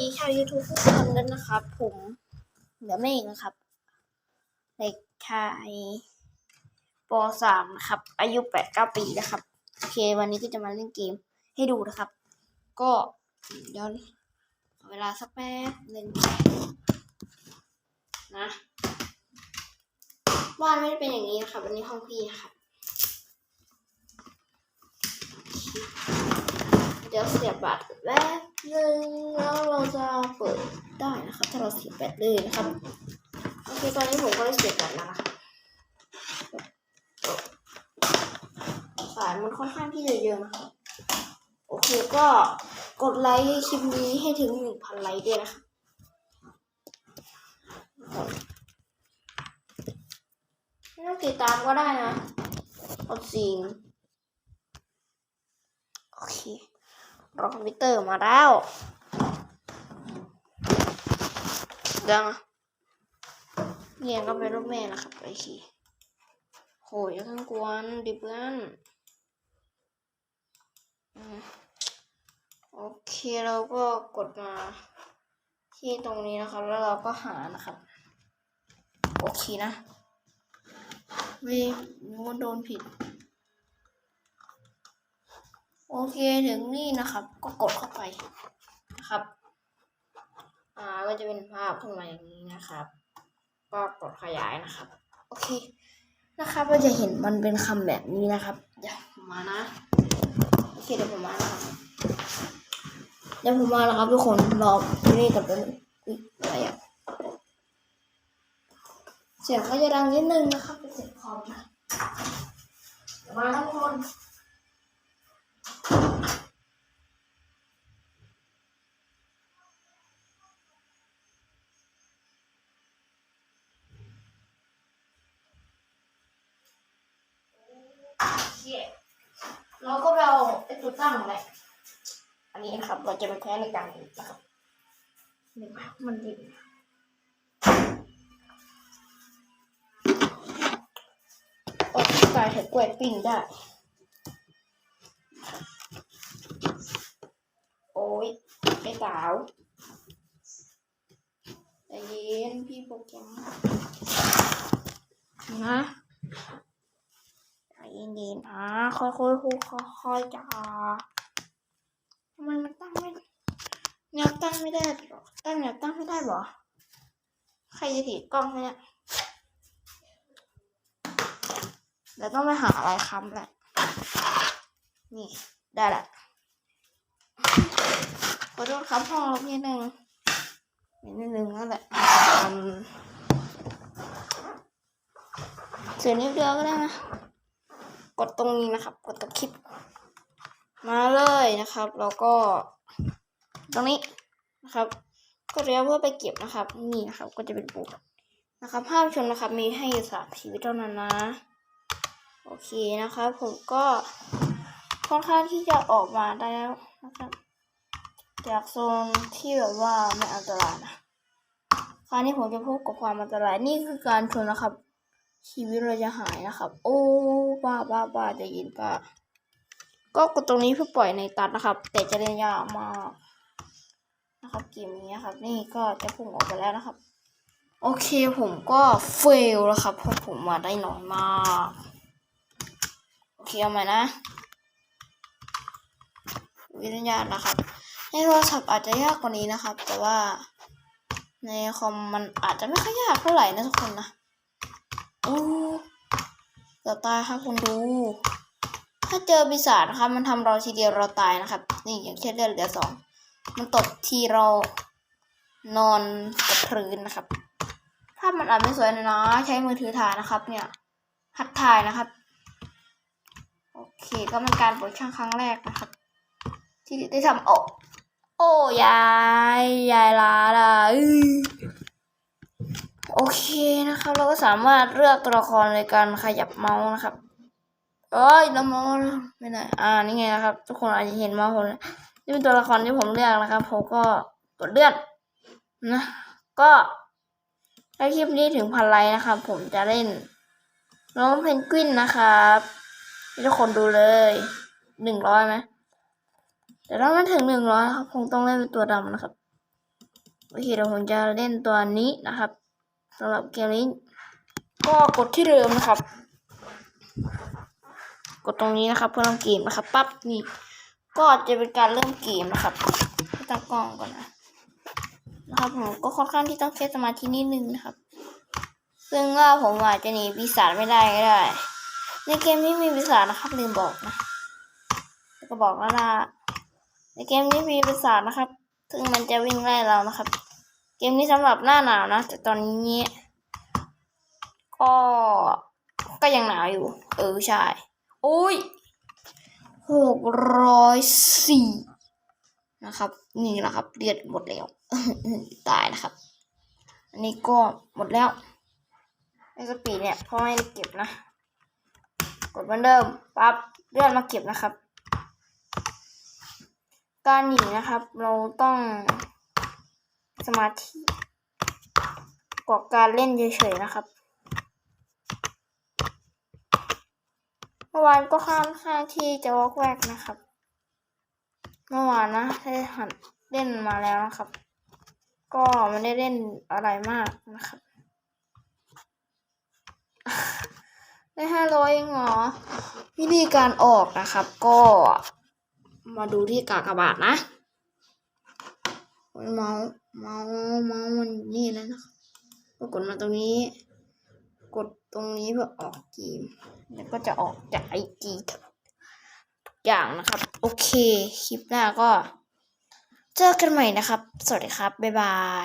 ดีชาวยูทูบทุกคนด้วยนะครับ ผมเหลือไม่เองนะครับเด็กชายปสามนะครับ อายุแปดเก้าปีนะครับโอเค วันนี้ก็จะมาเล่นเกมให้ดูนะครับ ก็เดี๋ยวขอเวลาสักแป๊บหนึ่งนะบ้านไม่ได้เป็นอย่างนี้นะครับวันนี้ห้องพี่นะครับ เดี๋ยวเสียบบัตรแป๊บนึงแล้วเราจะเปิดได้นะครับ ถ้าเราเสียบแบตเลยนะครับ โอเค ตอนนี้ผมก็ได้เสียบแบตแล้วนะครับสายมันค่อนข้างที่จะเยอะนะครับ โอเค ก็กดไลค์คลิปนี้ให้ถึงหนึ่งพันไลค์ด้วยนะคะไม่ต้องติดตามก็ได้นะเอาจริงโอเค รอคอมพิวเตอร์มาแล้วยังเนี่ยก็เป็นรูปแม่นะครับโอเคโหยยังกวนดิเพื่อนอืมโอเคเราก็กดมา ที่ตรงนี้นะครับ แล้วเราก็หานะครับ โอเคนะ ไม่นึกว่าโดนผิด โอเคถึงนี่นะครับ ก็กดเข้าไปนะครับ อ่าก็จะเป็นภาพขึ้นมาอย่างนี้นะครับ ก็กดขยายนะครับ โอเคนะครับเราจะเห็นมันเป็นคำแบบนี้นะครับเดี๋ยวผมมานะโอเคเดี๋ยวผมมานะครับเดี๋ยวผมมาแล้วครับทุกคนรอที่นี่กับเป็นอะไรอะเสียงก็จะดังนิดนึงนะครับเป็นเสียงคอมนะมาแล้วทุกคน ชี่ยเราก็เอาไอ้ตัวตั้งแหละอันนี้นะครับ เราจะไปแพ้ในการนี้นะครับนี่ครับมันดิบโอ้กลายถึงกล้วยปิ้งได้ โอ้ยไอ้สาวใจเย็นพี่โปรแกรมนะ ย็นๆนะค่อยๆพูค่อยๆจาทำไมมันตั้งไม่แนวตั้งไม่ได้หรอตั้งแนวตั้งไม่ได้หรอใครจะถือกล้องเนี่ยเดี๋ยวต้องไปหาอะไรค้ำแหละ นี่ได้ละขอโทษครับพ่อนิดนึงนิดนึงนั่นแหละทำเสียนิดเดียวก็ได้นะ กดตรงนี้นะครับ กดตรงคลิป มาเลยนะครับ แล้วก็ ตรงนี้นะครับก็เรียกว่าไปเก็บนะครับ นี่นะครับ ก็จะเป็นปุ่มนะครับภาพชมนะครับมีให้สามชีวิตเท่านั้นนะ โอเคนะครับ ผมก็ค่อนข้างที่จะออกมาได้แล้วนะครับ จากโซนที่แบบว่าไม่อันตรายนะคราวนี้ผมจะพบกับความอันตรายนี่คือการชนนะครับ ชีวิตเราจะหายนะครับ โอ้บ้าบ้าบ้าจะยินป้าก็กดตรงนี้เพื่อปล่อยในตัดนะครับ แต่จะเล่นยากมากนะครับเกมนี้ครับ นี่ก็จะพุ่งออกไปแล้วนะครับ โอเคผมก็เฟลแล้วครับเพราะผมมาได้น้อยมาก โอเคเอาใหม่นะวิทยาณนะครับ ในโทรศัพท์อาจจะยากกว่านี้นะครับ แต่ว่าในคอมมันอาจจะไม่ค่อยยากเท่าไหร่นะทุกคนนะ อ้เกือบตายครับคุณดู ถ้าเจอปีศาจนะครับ มันทำเราทีเดียวเราตายนะครับ นี่อย่างเช่นเลือดเหลือสอง มันตกทีเรานอนกับพื้นนะครับภาพมันอ่าจไม่สวยนะนะใช้มือถือถ่ายนะครับ เนี่ย หัดถ่ายนะครับ โอเค ก็เป็นการปิดช่างครั้งแรกนะครับ ที่ได้ทำโอ้โอ้ยาย ยายลาล่ะอื้อ โอเคนะครับ เราก็สามารถเลือกตัวละครในการขยับเมาส์นะครับเอ้ยแล้วเมาส์ไม่ได้อ่านี่ไงนะครับ ทุกคนอาจจะเห็นเมาส์ผมนนี่เป็นตัวละครที่ผมเลือกนะครับผมก็กดเลื่อนนะก็ถ้าคลิปนี้ถึงพันไลค์นะครับ ผมจะเล่น น้องเพนกวินนะครับให้ทุกคนดูเลยหนึ่งร้อยไหมแต่ถ้ามันถึงหนึ่งร้อยครับคงต้องเล่นเป็นตัวดำนะครับโอเคเดี๋ยวผมจะเล่นตัวนี้นะครับ สำหรับเกมนี้ ก็กดที่เดิมนะครับ กดตรงนี้นะครับเพื่อเริ่มเกมนะครับปั๊บนี่ก็จะเป็นการเริ่มเกมนะครับตั้งกล้องก่อนนะนะครับผมก็ค่อนข้างที่ต้องใช้สมาธินิดนึงนะครับ ซึ่งว่าผมอาจจะหนีปีศาจไม่ได้ก็ได้ ในเกมนี้มีปีศาจนะครับลืมบอกนะก็บอกแล้วนะในเกมนี้มีปีศาจนะครับ ซึ่งมันจะวิ่งไล่เรานะครับ เกมนี้สำหรับหน้าหนาวนะ แต่ตอนนี้ก็ก็ยังหนาวอยู่ เออใช่โอ้ยหกร้อยสี่นะครับ นี่แหละครับเลือดหมดแล้ว ตายนะครับ อันนี้ก็หมดแล้วไอ้สปีดเนี่ยพ่อไม่ได้เก็บนะ กดเหมือนเดิมปั๊บเลื่อนมาเก็บนะครับ การหนีนะครับ เราต้อง สมาธิกว่าการเล่นเฉยๆนะครับ เมื่อวานก็ค่อนข้างที่จะวอกแวกนะครับ เมื่อวานนะได้หัดเล่นมาแล้วนะครับ ก็ไม่ได้เล่นอะไรมากนะครับ ได้ห้าร้อยเองเหรอวิธีการออกนะครับ ก็มาดูที่กากบาทนะเมาส์ เมาส์เมาส์มันนี่แล้วนะครับก็กดมาตรงนี้ กดตรงนี้เพื่อออกเกมแล้วก็จะออกจากไอจีทุกอย่างนะครับ โอเค คลิปหน้าก็ เจอกันใหม่นะครับ สวัสดีครับ บ๊ายบาย